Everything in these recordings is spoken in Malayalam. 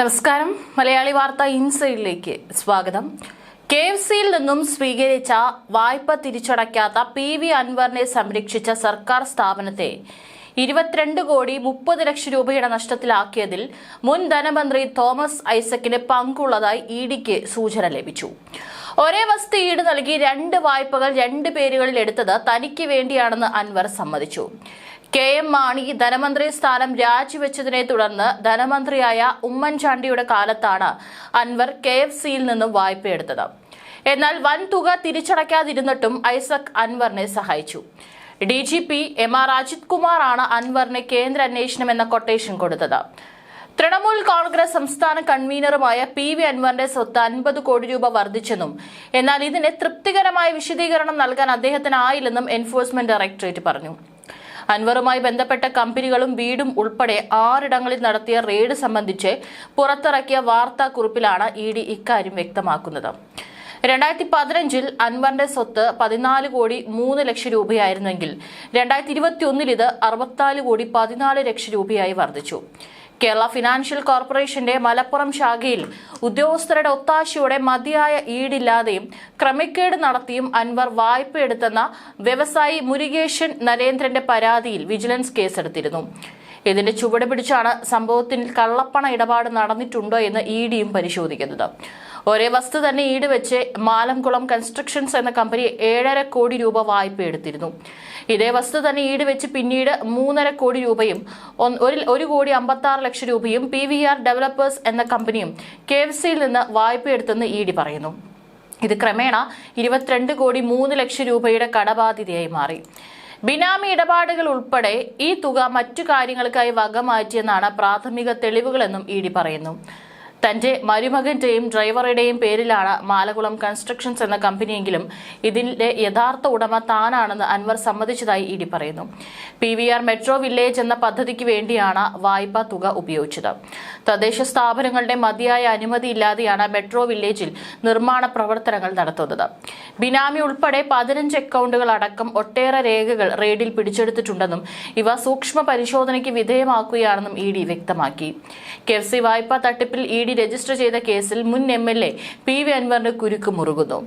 നമസ്കാരം. മലയാളി വാർത്ത ഇൻസൈഡിലേക്ക് സ്വാഗതം. കെ എഫ് സിയിൽ നിന്നും സ്വീകരിച്ച വായ്പ തിരിച്ചടയ്ക്കാത്ത പി വി അൻവറിനെ സംരക്ഷിച്ച സർക്കാർ സ്ഥാപനത്തെ ഇരുപത്തിരണ്ട് കോടി മുപ്പത് ലക്ഷം രൂപയുടെ നഷ്ടത്തിലാക്കിയതിൽ മുൻ ധനമന്ത്രി തോമസ് ഐസക്കിന് പങ്കുള്ളതായി ഇ ഡിക്ക് സൂചന ലഭിച്ചു. ഒരേ വസ്തു ഈട് നൽകി രണ്ട് വായ്പകൾ രണ്ട് പേരുകളിൽ എടുത്തത് തനിക്ക് വേണ്ടിയാണെന്ന് അൻവർ സമ്മതിച്ചു. കെ എം മാണി ധനമന്ത്രി സ്ഥാനം രാജിവെച്ചതിനെ തുടർന്ന് ധനമന്ത്രിയായ ഉമ്മൻചാണ്ടിയുടെ കാലത്താണ് അൻവർ കെ എഫ് സിയിൽ നിന്നും വായ്പയെടുത്തത് എന്നാൽ വൻ തുക തിരിച്ചടയ്ക്കാതിരുന്നിട്ടും ഐസക് അൻവറിനെ സഹായിച്ചു. D G P M R Ajith കുമാറാണ് അൻവറിന് കേന്ദ്ര അന്വേഷണം എന്ന കൊട്ടേഷൻ കൊടുത്തത്. തൃണമൂൽ കോൺഗ്രസ് സംസ്ഥാന കൺവീനറുമായ പി വി അൻവറിന്റെ സ്വത്ത് അൻപത് കോടി രൂപ വർദ്ധിച്ചെന്നും എന്നാൽ ഇതിന് തൃപ്തികരമായ വിശദീകരണം നൽകാൻ അദ്ദേഹത്തിനായില്ലെന്നും എൻഫോഴ്സ്മെന്റ് ഡയറക്ടറേറ്റ് പറഞ്ഞു. അൻവറുമായി ബന്ധപ്പെട്ട കമ്പനികളും വീടും ഉൾപ്പെടെ ആറിടങ്ങളിൽ നടത്തിയ റെയ്ഡ് സംബന്ധിച്ച് പുറത്തിറക്കിയ വാർത്താക്കുറിപ്പിലാണ് ഇ ഡി ഇക്കാര്യം വ്യക്തമാക്കുന്നത്. രണ്ടായിരത്തി പതിനഞ്ചിൽ അൻവറിന്റെ സ്വത്ത് പതിനാല് കോടി മൂന്ന് ലക്ഷം രൂപയായിരുന്നെങ്കിൽ രണ്ടായിരത്തി ഇരുപത്തി ഒന്നിൽ ഇത് അറുപത്തിനാല് കോടി പതിനാല് ലക്ഷം രൂപയായി വർദ്ധിച്ചു. കേരള ഫിനാൻഷ്യൽ കോർപ്പറേഷന്റെ മലപ്പുറം ശാഖയിൽ ഉദ്യോഗസ്ഥരുടെ ഒത്താശയോടെ മതിയായ ഈടില്ലാതെയും ക്രമക്കേട് നടത്തിയും അൻവർ വായ്പയെടുത്തെന്ന വ്യവസായി മുരുകേശൻ നരേന്ദ്രന്റെ പരാതിയിൽ വിജിലൻസ് കേസെടുത്തിരുന്നു. ഇതിന്റെ ചുവട് പിടിച്ചാണ് സംഭവത്തിൽ കള്ളപ്പണ ഇടപാട് നടന്നിട്ടുണ്ടോ എന്ന് ഇ ഡിയും പരിശോധിക്കുന്നത്. ഒരേ വസ്തു തന്നെ ഈട് വെച്ച് മാലംകുളം കൺസ്ട്രക്ഷൻസ് എന്ന കമ്പനി ഏഴര കോടി രൂപ വായ്പ എടുത്തിരുന്നു. ഇതേ വസ്തു തന്നെ ഈട് വെച്ച് പിന്നീട് മൂന്നര കോടി രൂപയും ഒരു കോടി അമ്പത്തി ആറ് ലക്ഷം രൂപയും പി വി ആർ ഡെവലപ്പേഴ്സ് എന്ന കമ്പനിയും കെ എഫ് സിയിൽ നിന്ന് വായ്പയെടുത്തെന്ന് ഇ ഡി പറയുന്നു. ഇത് ക്രമേണ ഇരുപത്തിരണ്ട് കോടി മൂന്ന് ലക്ഷം രൂപയുടെ കടബാധ്യതയായി മാറി. ബിനാമി ഇടപാടുകൾ ഉൾപ്പെടെ ഈ തുക മറ്റു കാര്യങ്ങൾക്കായി വകമാറ്റിയെന്നാണ് പ്രാഥമിക തെളിവുകളെന്നും ഇ ഡി പറയുന്നു. തന്റെ മരുമകന്റെയും ഡ്രൈവറുടെയും പേരിലാണ് മാലകുളം കൺസ്ട്രക്ഷൻസ് എന്ന കമ്പനിയെങ്കിലും ഇതിന്റെ യഥാർത്ഥ ഉടമ താനാണെന്ന് അൻവർ സമ്മതിച്ചതായി ഇ ഡി പറയുന്നു. P V R metro village എന്ന പദ്ധതിക്ക് വേണ്ടിയാണ് വായ്പാ തുക ഉപയോഗിച്ചത്. തദ്ദേശ സ്ഥാപനങ്ങളുടെ മതിയായ അനുമതിയില്ലാതെയാണ് മെട്രോ വില്ലേജിൽ നിർമ്മാണ പ്രവർത്തനങ്ങൾ നടത്തുന്നത്. ബിനാമി ഉൾപ്പെടെ പതിനഞ്ച് അക്കൗണ്ടുകൾ അടക്കം ഒട്ടേറെ രേഖകൾ റെയ്ഡിൽ പിടിച്ചെടുത്തിട്ടുണ്ടെന്നും ഇവ സൂക്ഷ്മ പരിശോധനയ്ക്ക് വിധേയമാക്കുകയാണെന്നും ഇ ഡി വ്യക്തമാക്കി. കെഫ്സി വായ്പാ തട്ടിപ്പിൽ ഇ ഡി രജിസ്റ്റർ ചെയ്ത കേസിൽ മുൻ M L A P V അൻവറിന് കുരുക്ക് മുറുകുന്നു.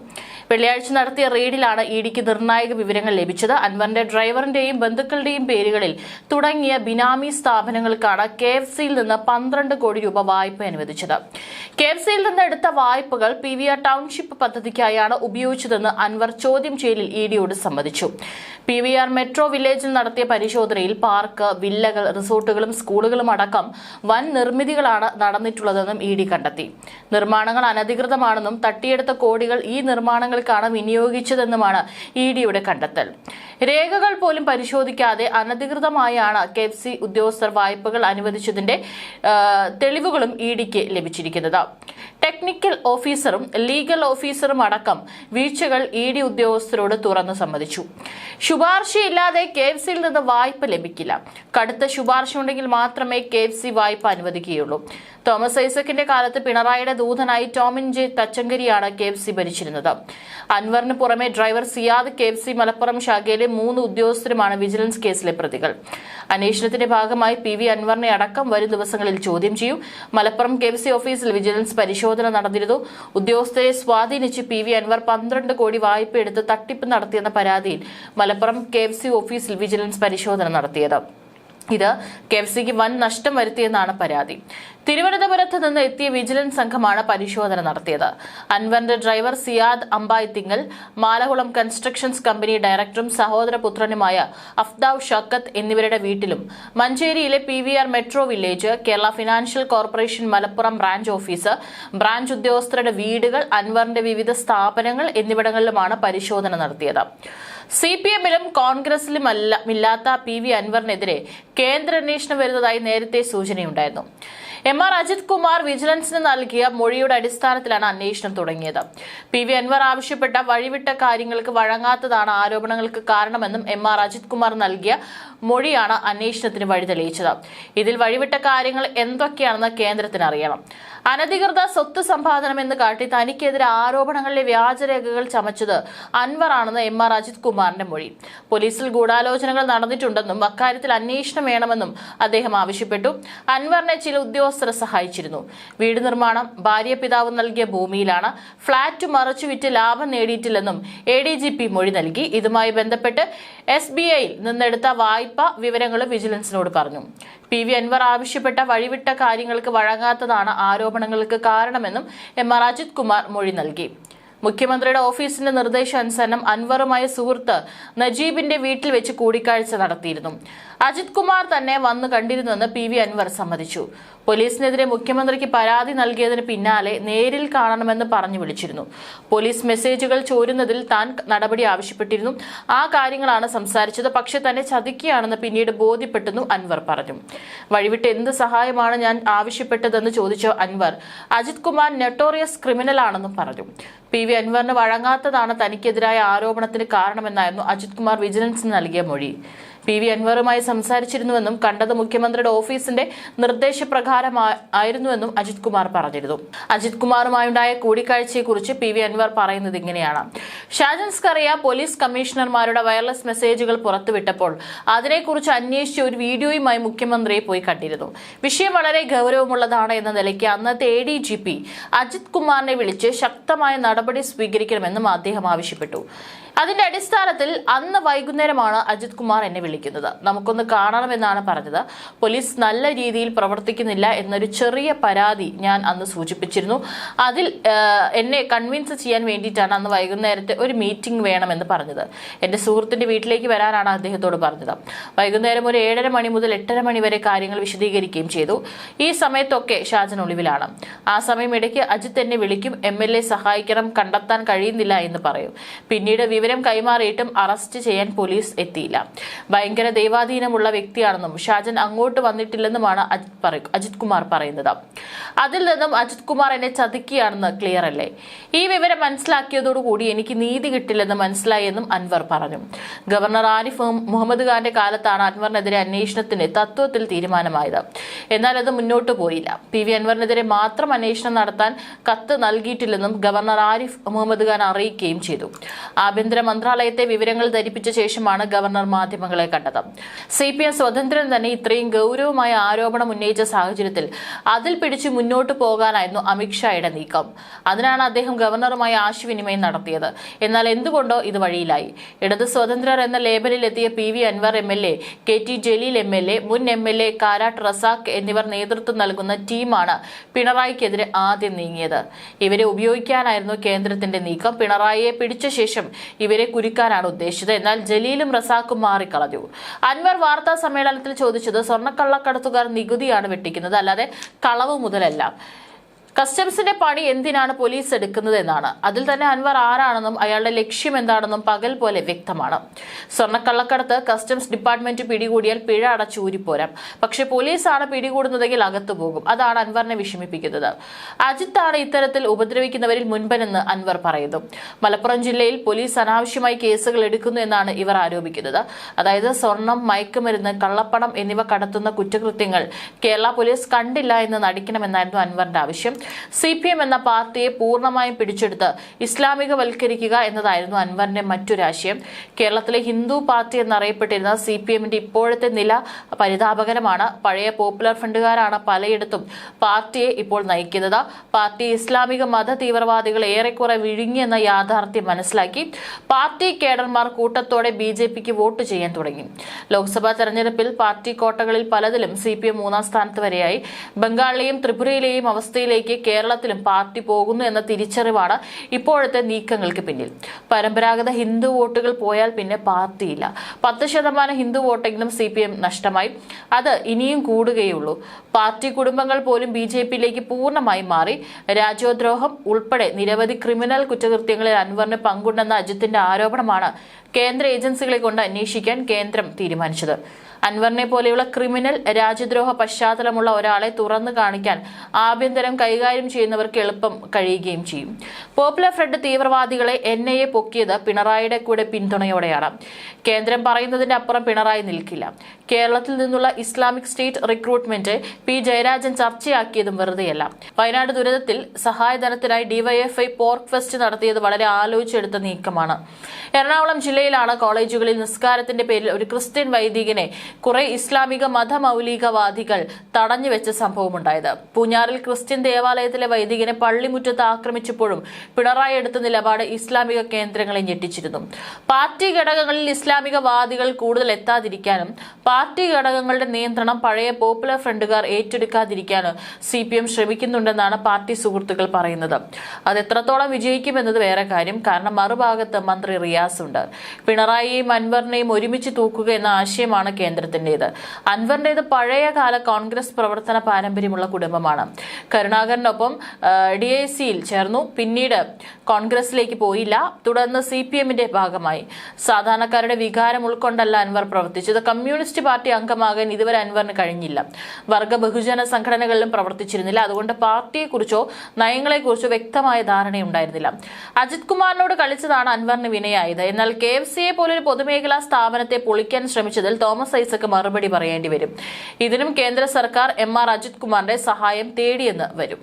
വെള്ളിയാഴ്ച നടത്തിയ റെയ്ഡിലാണ് ഇ ഡിക്ക് നിർണായക വിവരങ്ങൾ ലഭിച്ചത്. അൻവറിന്റെ ഡ്രൈവറിന്റെയും ബന്ധുക്കളുടെയും പേരുകളിൽ തുടങ്ങിയ ബിനാമി സ്ഥാപനങ്ങൾക്കാണ് കെ എഫ് സിയിൽ നിന്ന് പന്ത്രണ്ട് കോടി രൂപ വായ്പ അനുവദിച്ചത്. കെ എഫ് സിയിൽ നിന്ന് എടുത്ത വായ്പകൾ പി വി ആർ ടൗൺഷിപ്പ് പദ്ധതിക്കായാണ് ഉപയോഗിച്ചതെന്ന് അൻവർ ചോദ്യം ചെയ്യലിൽ ഇ ഡിയോട് സമ്മതിച്ചു. പി വി ആർ മെട്രോ വില്ലേജിൽ നടത്തിയ പരിശോധനയിൽ പാർക്ക് വില്ലകൾ റിസോർട്ടുകളും സ്കൂളുകളും അടക്കം വൻ നിർമ്മിതികളാണ് നടന്നിട്ടുള്ളതെന്നും ഇ ഡി കണ്ടെത്തി. നിർമ്മാണങ്ങൾ അനധികൃതമാണെന്നും തട്ടിയെടുത്ത കോടികൾ ഈ നിർമ്മാണങ്ങൾക്കാണ് വിനിയോഗിച്ചതെന്നുമാണ് ഇഡിയുടെ ഡിയുടെ കണ്ടെത്തൽ. രേഖകൾ പോലും പരിശോധിക്കാതെ അനധികൃതമായാണ് കെ എഫ് സി ഉദ്യോഗസ്ഥർ വായ്പകൾ അനുവദിച്ചതിന്റെ തെളിവുകളും ഇഡിക്ക് ഡിക്ക് ലഭിച്ചിരിക്കുന്നത്. ടെക്നിക്കൽ ഓഫീസറും ലീഗൽ ഓഫീസറും അടക്കം വീഴ്ചകൾ ഇ ഡി ഉദ്യോഗസ്ഥരോട് തുറന്നു സമ്മതിച്ചു. ശുപാർശയില്ലാതെ കെ എഫ് സിയിൽ നിന്ന് വായ്പ ലഭിക്കില്ല. കടുത്ത ശുപാർശ ഉണ്ടെങ്കിൽ മാത്രമേ കെ എഫ് സി വായ്പ അനുവദിക്കുകയുള്ളൂ. തോമസ് ഐസക്കിന്റെ കാലത്ത് പിണറായിയുടെ ദൂതനായി ടോമിൻ ജെ തച്ചങ്കരിയാണ് കെ എഫ് സി ഭരിച്ചിരുന്നത്. അൻവറിന് പുറമെ driver Siyad K F C Malappuram ശാഖയിലെ മൂന്ന് ഉദ്യോഗസ്ഥരുമാണ് വിജിലൻസ് കേസിലെ പ്രതികൾ. അന്വേഷണത്തിന്റെ ഭാഗമായി പി വി അൻവറിനെ അടക്കം വരും ദിവസങ്ങളിൽ ചോദ്യം ചെയ്യും. മലപ്പുറം കെ എഫ് സി ഓഫീസിൽ വിജിലൻസ് പരിശോധന നടന്നിരുന്നു. ഉദ്യോഗസ്ഥരെ സ്വാധീനിച്ച് പി വി അൻവർ പന്ത്രണ്ട് കോടി വായ്പ എടുത്ത് തട്ടിപ്പ് നടത്തിയെന്ന പരാതിയിൽ മലപ്പുറം കെ ഓഫീസിൽ വിജിലൻസ് പരിശോധന നടത്തിയത്. ഇത് കെ എഫ് സിക്ക് വൻ നഷ്ടം വരുത്തിയെന്നാണ് പരാതി. തിരുവനന്തപുരത്ത് നിന്ന് എത്തിയ വിജിലൻസ് സംഘമാണ് പരിശോധന നടത്തിയത്. അൻവറിന്റെ driver Siyad Ambayathingal Malakulam constructions company ഡയറക്ടറും സഹോദരപുത്രനുമായ അഫ്താവ് ഷക്കത്ത് എന്നിവരുടെ വീട്ടിലും മഞ്ചേരിയിലെ P V R metro village Kerala financial corporation Malappuram branch office branch ഉദ്യോഗസ്ഥരുടെ വീടുകൾ അൻവറിന്റെ വിവിധ സ്ഥാപനങ്ങൾ എന്നിവിടങ്ങളിലുമാണ് പരിശോധന നടത്തിയത്. സി പി എമ്മിലും കോൺഗ്രസിലും അല്ല ഇല്ലാത്ത പി വി അൻവറിനെതിരെ കേന്ദ്ര അന്വേഷണം വരുന്നതായി നേരത്തെ സൂചനയുണ്ടായിരുന്നു. എം ആർ അജിത് കുമാർ വിജിലൻസിന് നൽകിയ മൊഴിയുടെ അടിസ്ഥാനത്തിലാണ് അന്വേഷണം തുടങ്ങിയത്. പി വി അൻവർ ആവശ്യപ്പെട്ട വഴിവിട്ട കാര്യങ്ങൾക്ക് വഴങ്ങാത്തതാണ് ആരോപണങ്ങൾക്ക് കാരണമെന്നും എം ആർ അജിത് കുമാർ നൽകിയ മൊഴിയാണ് അന്വേഷണത്തിന് വഴി തെളിയിച്ചത്. ഇതിൽ വഴിവിട്ട കാര്യങ്ങൾ എന്തൊക്കെയാണെന്ന് കേന്ദ്രത്തിന് അറിയണം. അനധികൃത സ്വത്ത് സമ്പാദനം എന്ന് കാട്ടി തനിക്കെതിരെ ആരോപണങ്ങളിലെ വ്യാജരേഖകൾ ചമച്ചത് അൻവറാണെന്ന് എം ആർ അജിത് കുമാറിന്റെ മൊഴി. പോലീസിൽ ഗൂഢാലോചനകൾ നടന്നിട്ടുണ്ടെന്നും അക്കാര്യത്തിൽ അന്വേഷണം വേണമെന്നും അദ്ദേഹം ആവശ്യപ്പെട്ടു. അൻവറിനെ ചില ഉദ്യോഗസ്ഥർ സഹായിച്ചിരുന്നു. വീട് നിർമ്മാണം ഭാര്യ പിതാവ് നൽകിയ ഭൂമിയിലാണ്. ഫ്ളാറ്റ് മറച്ചു വിറ്റ് ലാഭം നേടിയിട്ടില്ലെന്നും എ ഡി ജി പി മൊഴി നൽകി. ഇതുമായി ബന്ധപ്പെട്ട് എസ് ബി ഐയിൽ നിന്നെടുത്ത വായ്പ വിവരങ്ങൾ വിജിലൻസിനോട് പറഞ്ഞു. പി വി അൻവർ ആവശ്യപ്പെട്ട വഴിവിട്ട കാര്യങ്ങൾക്ക് വഴങ്ങാത്തതാണ് ആരോപണങ്ങൾക്ക് കാരണമെന്നും എം ആർ അജിത് കുമാർ മൊഴി നൽകി. മുഖ്യമന്ത്രിയുടെ ഓഫീസിന്റെ നിർദ്ദേശാനുസരണം അൻവറുമായ സുഹൃത്ത് നജീബിന്റെ വീട്ടിൽ വെച്ച് കൂടിക്കാഴ്ച നടത്തിയിരുന്നു. അജിത് കുമാർ തന്നെ വന്നു കണ്ടിരുന്നുവെന്ന് പി വി അൻവർ സമ്മതിച്ചു. പോലീസിനെതിരെ മുഖ്യമന്ത്രിക്ക് പരാതി നൽകിയതിന് പിന്നാലെ നേരിൽ കാണണമെന്ന് പറഞ്ഞു വിളിച്ചിരുന്നു. പോലീസ് മെസ്സേജുകൾ ചോരുന്നതിൽ താൻ നടപടി ആവശ്യപ്പെട്ടിരുന്നു. ആ കാര്യങ്ങളാണ് സംസാരിച്ചത്. പക്ഷെ തന്നെ ചതിക്കുകയാണെന്ന് പിന്നീട് ബോധ്യപ്പെട്ടെന്നും അൻവർ പറഞ്ഞു. വഴിവിട്ട് എന്ത് സഹായമാണ് ഞാൻ ആവശ്യപ്പെട്ടതെന്ന് ചോദിച്ച അൻവർ അജിത് കുമാർ നെട്ടോറിയസ് ക്രിമിനലാണെന്നും പറഞ്ഞു. പി വി അൻവറിന് വഴങ്ങാത്തതാണ് തനിക്കെതിരായ ആരോപണത്തിന് കാരണമെന്നായിരുന്നു അജിത് കുമാർ വിജിലൻസിന് നൽകിയ മൊഴി. പി വി അൻവറുമായി സംസാരിച്ചിരുന്നുവെന്നും കണ്ടത് മുഖ്യമന്ത്രിയുടെ ഓഫീസിന്റെ നിർദ്ദേശപ്രകാരം ആയിരുന്നുവെന്നും അജിത് കുമാർ പറഞ്ഞിരുന്നു. അജിത് കുമാറുമായുണ്ടായ കൂടിക്കാഴ്ചയെക്കുറിച്ച് പി വി അൻവർ പറയുന്നത് ഇങ്ങനെയാണ്. ഷാജൻസ് കറിയ പോലീസ് കമ്മീഷണർമാരുടെ വയർലെസ് മെസ്സേജുകൾ പുറത്തുവിട്ടപ്പോൾ അതിനെക്കുറിച്ച് അന്വേഷിച്ച ഒരു വീഡിയോയുമായി മുഖ്യമന്ത്രിയെ പോയി കണ്ടിരുന്നു. വിഷയം വളരെ ഗൗരവമുള്ളതാണ് എന്ന നിലയ്ക്ക് അന്നത്തെ A D G P Ajith കുമാറിനെ വിളിച്ച് ശക്തമായ നടപടി സ്വീകരിക്കണമെന്നും അദ്ദേഹം ആവശ്യപ്പെട്ടു. അതിന്റെ അടിസ്ഥാനത്തിൽ അന്ന് വൈകുന്നേരമാണ് അജിത് കുമാർ എന്നെ വിളിക്കുന്നത്. നമുക്കൊന്ന് കാണണമെന്നാണ് പറഞ്ഞത്. പോലീസ് നല്ല രീതിയിൽ പ്രവർത്തിക്കുന്നില്ല എന്നൊരു ചെറിയ പരാതി ഞാൻ അന്ന് സൂചിപ്പിച്ചിരുന്നു. അതിൽ എന്നെ കൺവിൻസ് ചെയ്യാൻ വേണ്ടിയിട്ടാണ് അന്ന് വൈകുന്നേരത്തെ ഒരു മീറ്റിംഗ് വേണമെന്ന് പറഞ്ഞത്. എന്റെ സുഹൃത്തിന്റെ വീട്ടിലേക്ക് വരാനാണ് അദ്ദേഹത്തോട് പറഞ്ഞത്. വൈകുന്നേരം ഒരു ഏഴര മണി മുതൽ എട്ടര മണി വരെ കാര്യങ്ങൾ വിശദീകരിക്കുകയും ചെയ്തു. ഈ സമയത്തൊക്കെ ഷാജൻ ഒളിവിലാണ്. ആ സമയം ഇടയ്ക്ക് അജിത്ത് എന്നെ വിളിക്കും. എം എൽ എ സഹായിക്കണം കണ്ടെത്താൻ കഴിയുന്നില്ല എന്ന് പറയും. പിന്നീട് വിവരം കൈമാറിയിട്ടും അറസ്റ്റ് ചെയ്യാൻ പോലീസ് എത്തിയില്ല. ഭയങ്കര ദൈവാധീനമുള്ള വ്യക്തിയാണെന്നും ഷാജൻ അങ്ങോട്ട് വന്നിട്ടില്ലെന്നുമാണ് അജിത് അജിത് കുമാർ പറയുന്നത്. അതിൽ നിന്നും അജിത് കുമാർ എന്നെ ചതിക്കുകയാണെന്ന് ക്ലിയർ അല്ലേ? ഈ വിവരം മനസ്സിലാക്കിയതോടുകൂടി എനിക്ക് നീതി കിട്ടില്ലെന്ന് മനസ്സിലായെന്നും അൻവർ പറഞ്ഞു. ഗവർണർ ആരിഫ് മുഹമ്മദ് ഖാന്റെ കാലത്താണ് അൻവറിനെതിരെ അന്വേഷണത്തിന് തത്വത്തിൽ തീരുമാനമായത്. എന്നാൽ അത് മുന്നോട്ട് പോയില്ല. പി വി അൻവറിനെതിരെ മാത്രം അന്വേഷണം നടത്താൻ കത്ത് നൽകിയിട്ടില്ലെന്നും ഗവർണർ ആരിഫ് മുഹമ്മദ് ഖാൻ അറിയിക്കുകയും ചെയ്തു. ആഭ്യന്തര മന്ത്രാലയത്തെ വിവരങ്ങൾ ധരിപ്പിച്ച ശേഷമാണ് ഗവർണർ മാധ്യമങ്ങളെ കണ്ടത്. സി പി എം സ്വതന്ത്രൻ തന്നെ ഇത്രയും ഗൗരവമായ ആരോപണം ഉന്നയിച്ച സാഹചര്യത്തിൽ അതിൽ പിടിച്ച് മുന്നോട്ട് പോകാനായിരുന്നു അമിത്ഷായുടെ നീക്കം. അതിനാണ് അദ്ദേഹം ഗവർണറുമായി ആശയവിനിമയം നടത്തിയത്. എന്നാൽ എന്തുകൊണ്ടോ ഇത് വഴിയിലായി. ഇടത് സ്വതന്ത്രർ എന്ന ലേബലിൽ എത്തിയ P V Anvar M L A K T Jaleel M L A മുൻ M L A Karat Razak എന്നിവർ നേതൃത്വം നൽകുന്ന ടീമാണ് പിണറായിക്കെതിരെ ആദ്യം നീങ്ങിയത്. ഇവരെ ഉപയോഗിക്കാനായിരുന്നു കേന്ദ്രത്തിന്റെ നീക്കം. പിണറായിയെ പിടിച്ച ശേഷം ഇവരെ കുരുക്കാനാണ് ഉദ്ദേശിച്ചത്. എന്നാൽ ജലീലും റസാഖും മാറിക്കളഞ്ഞു. അൻവർ വാർത്താ സമ്മേളനത്തിൽ ചോദിച്ചത് സ്വർണക്കള്ളക്കടത്തുകാർ നികുതിയാണ് വെട്ടിക്കുന്നത് അല്ലാതെ കളവ് മുതലല്ല. കസ്റ്റംസിന്റെ പണി എന്തിനാണ് പോലീസ് എടുക്കുന്നത് എന്നാണ്. അതിൽ തന്നെ അൻവർ ആരാണെന്നും അയാളുടെ ലക്ഷ്യം എന്താണെന്നും പകൽ പോലെ വ്യക്തമാണ്. സ്വർണക്കള്ളക്കടത്ത് കസ്റ്റംസ് ഡിപ്പാർട്ട്മെന്റ് പിടികൂടിയാൽ പിഴ അടച്ചു ഊരിപ്പോരാം. പക്ഷെ പോലീസാണ് പിടികൂടുന്നതെങ്കിൽ അകത്തു പോകും. അതാണ് അൻവറിനെ വിഷമിപ്പിക്കുന്നത്. അജിത്താണ് ഇത്തരത്തിൽ ഉപദ്രവിക്കുന്നവരിൽ മുൻപനെന്ന് അൻവർ പറയുന്നു. മലപ്പുറം ജില്ലയിൽ പോലീസ് അനാവശ്യമായി കേസുകൾ എടുക്കുന്നു എന്നാണ് ഇവർ ആരോപിക്കുന്നത്. അതായത് സ്വർണം മയക്കുമരുന്ന് കള്ളപ്പണം എന്നിവ കടത്തുന്ന കുറ്റകൃത്യങ്ങൾ കേരള പോലീസ് കണ്ടില്ല എന്ന് നടിക്കണമെന്നായിരുന്നു അൻവറിന്റെ ആവശ്യം. സി പി എം എന്ന പാർട്ടിയെ പൂർണമായും പിടിച്ചെടുത്ത് ഇസ്ലാമികവൽക്കരിക്കുക എന്നതായിരുന്നു അൻവറിന്റെ മറ്റൊരാശയം കേരളത്തിലെ ഹിന്ദു പാർട്ടി എന്നറിയപ്പെട്ടിരുന്ന സി പി എമ്മിന്റെ ഇപ്പോഴത്തെ നില പരിതാപകരമാണ്. പഴയ പോപ്പുലർ ഫ്രണ്ടുകാരാണ് പലയിടത്തും പാർട്ടിയെ ഇപ്പോൾ നയിക്കുന്നത്. പാർട്ടി ഇസ്ലാമിക മത തീവ്രവാദികൾ ഏറെക്കുറെ വിഴുങ്ങിയെന്ന യാഥാർത്ഥ്യം മനസ്സിലാക്കി. പാർട്ടി കേഡർമാർ കൂട്ടത്തോടെ ബി ജെ പിക്ക് വോട്ട് ചെയ്യാൻ തുടങ്ങി. ലോക്സഭാ തെരഞ്ഞെടുപ്പിൽ പാർട്ടി കോട്ടകളിൽ പലതിലും സി പി എം മൂന്നാം സ്ഥാനത്ത് വരെയായി. ബംഗാളിലെയും ത്രിപുരയിലെയും അവസ്ഥയിലേക്ക് കേരളത്തിലും പാർട്ടി പോകുന്നു എന്ന തിരിച്ചറിവാണ് ഇപ്പോഴത്തെ നീക്കങ്ങൾക്ക് പിന്നിൽ. പരമ്പരാഗത ഹിന്ദു വോട്ടുകൾ പോയാൽ പിന്നെ പാർട്ടിയില്ല. പത്ത് ശതമാനം ഹിന്ദു വോട്ടെങ്കിലും സി പി എം നഷ്ടമായി. അത് ഇനിയും കൂടുകയുള്ളൂ. പാർട്ടി കുടുംബങ്ങൾ പോലും ബി ജെ പിയിലേക്ക് പൂർണമായി മാറി. രാജ്യദ്രോഹം ഉൾപ്പെടെ നിരവധി ക്രിമിനൽ കുറ്റകൃത്യങ്ങളിൽ അൻവറിന് പങ്കുണ്ടെന്ന അജിത്തിന്റെ ആരോപണമാണ് കേന്ദ്ര ഏജൻസികളെ കൊണ്ട് അന്വേഷിക്കാൻ കേന്ദ്രം തീരുമാനിച്ചത്. അൻവറിനെ പോലെയുള്ള ക്രിമിനൽ രാജ്യദ്രോഹ പശ്ചാത്തലമുള്ള ഒരാളെ തുറന്നു കാണിക്കാൻ ആഭ്യന്തരം കൈകാര്യം ചെയ്യുന്നവർക്ക് എളുപ്പം കഴിയുകയും ചെയ്യും. പോപ്പുലർ ഫ്രണ്ട് തീവ്രവാദികളെ എൻ ഐ എ പൊക്കിയത് പിണറായിയുടെ കൂടെ പിന്തുണയോടെയാണ്. കേന്ദ്രം പറയുന്നതിന്റെ അപ്പുറം പിണറായി നിൽക്കില്ല. കേരളത്തിൽ നിന്നുള്ള Islamic State recruitment P Jayarajan ചർച്ചയാക്കിയതും വെറുതെയല്ല. വയനാട് ദുരിതത്തിൽ സഹായധനത്തിനായി ഡിവൈഎഫ്ഐ പോർക്ക് ഫെസ്റ്റ് നടത്തിയത് വളരെ ആലോചിച്ചെടുത്ത നീക്കമാണ്. എറണാകുളം ജില്ലയിലാണ് കോളേജുകളിൽ നിസ്കാരത്തിന്റെ പേരിൽ ഒരു ക്രിസ്ത്യൻ വൈദികനെ കുറെ ഇസ്ലാമിക മതമൗലികവാദികൾ തടഞ്ഞുവെച്ച സംഭവമുണ്ടായത്. പൂഞ്ഞാറിൽ ക്രിസ്ത്യൻ ദേവാലയത്തിലെ വൈദികനെ പള്ളിമുറ്റത്ത് ആക്രമിച്ചപ്പോഴും പിണറായി എടുത്ത നിലപാട് ഇസ്ലാമിക കേന്ദ്രങ്ങളെ ഞെട്ടിച്ചിരുന്നു. പാർട്ടി ഘടകങ്ങളിൽ ഇസ്ലാമികവാദികൾ കൂടുതൽ എത്താതിരിക്കാനും ഘടകങ്ങളുടെ നിയന്ത്രണം പഴയ പോപ്പുലർ ഫ്രണ്ടുകാർ ഏറ്റെടുക്കാതിരിക്കാനും സി പി എം ശ്രമിക്കുന്നുണ്ടെന്നാണ് പാർട്ടി സുഹൃത്തുക്കൾ പറയുന്നത്. അത് എത്രത്തോളം വിജയിക്കുമെന്നത് വേറെ കാര്യം. കാരണം മറുഭാഗത്ത് മന്ത്രി റിയാസ് ഉണ്ട്. പിണറായിയെയും അൻവറിനെയും ഒരുമിച്ച് തൂക്കുക എന്ന ആശയമാണ് കേന്ദ്രത്തിന്റേത് അൻവറിന്റേത് പഴയകാല കോൺഗ്രസ് പ്രവർത്തന പാരമ്പര്യമുള്ള കുടുംബമാണ്. കരുണാകരനൊപ്പം ഡി ഐ സിയിൽ ചേർന്നു. പിന്നീട് കോൺഗ്രസിലേക്ക് പോയില്ല. തുടർന്ന് സി പി എമ്മിന്റെ ഭാഗമായി. സാധാരണക്കാരുടെ വികാരം ഉൾക്കൊണ്ടല്ല അൻവർ പ്രവർത്തിച്ചത്. കമ്മ്യൂണിസ്റ്റ് പാർട്ടി അംഗമാകാൻ ഇതുവരെ അൻവറിന് കഴിഞ്ഞില്ല. വർഗ ബഹുജന സംഘടനകളിലും പ്രവർത്തിച്ചിരുന്നില്ല. അതുകൊണ്ട് പാർട്ടിയെക്കുറിച്ചോ നയങ്ങളെക്കുറിച്ചോ വ്യക്തമായ ധാരണയുണ്ടായിരുന്നില്ല. അജിത് കുമാറിനോട് കളിച്ചതാണ് അൻവറിന് വിനയായത്. എന്നാൽ കെ എഫ് സിയെ പോലൊരു പൊതുമേഖലാ സ്ഥാപനത്തെ പൊളിക്കാൻ ശ്രമിച്ചതിൽ തോമസ് ഐസക്ക് മറുപടി പറയേണ്ടി വരും. ഇതിനും കേന്ദ്ര സർക്കാർ എം ആർ അജിത് കുമാറിന്റെ സഹായം തേടിയെന്ന് വരും.